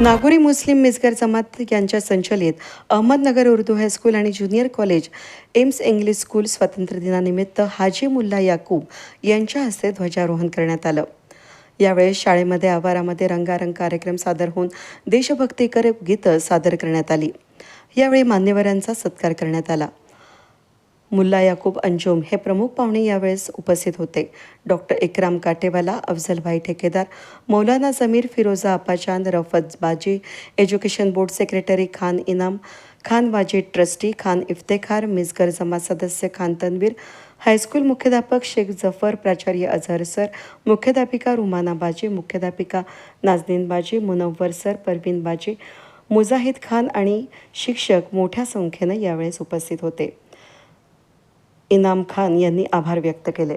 नागोरी मुस्लिम मिसगर जमात यांच्या संचलित अहमदनगर उर्दू हायस्कूल आणि junior college Aims English school स्वातंत्र्य दिनानिमित्त हाजी मुल्ला याकूब यांच्या हस्ते ध्वजारोहण करण्यात आलं. यावेळेस शाळेमध्ये आवारामध्ये रंगारंग कार्यक्रम सादर होऊन देशभक्तीकर गीतं सादर करण्यात आली. यावेळी मान्यवरांचा सत्कार करण्यात आला. मुल्ला याकूब अंजुम हे प्रमुख पाहुणे यावेळेस उपस्थित होते. डॉक्टर इकराम काटेवाला अफजलभाई ठेकेदार मौलाना जमीर फिरोजा अपाचांद रफत बाजी education board secretary Khan Inam Khan वाजी ट्रस्टी खान इफ्तेखार मिसगर जमा सदस्य खान तनवीर हायस्कूल मुख्याध्यापक शेख जफर प्राचार्य अझहर सर मुख्याध्यापिका रुमाना बाजी मुख्याध्यापिका नाजनीन बाजी मुनव्वर सर परवीन बाजी मुजाहिद खान आणि शिक्षक मोठ्या संख्येनं यावेळेस उपस्थित होते. इनाम खान यांनी आभार व्यक्त केले.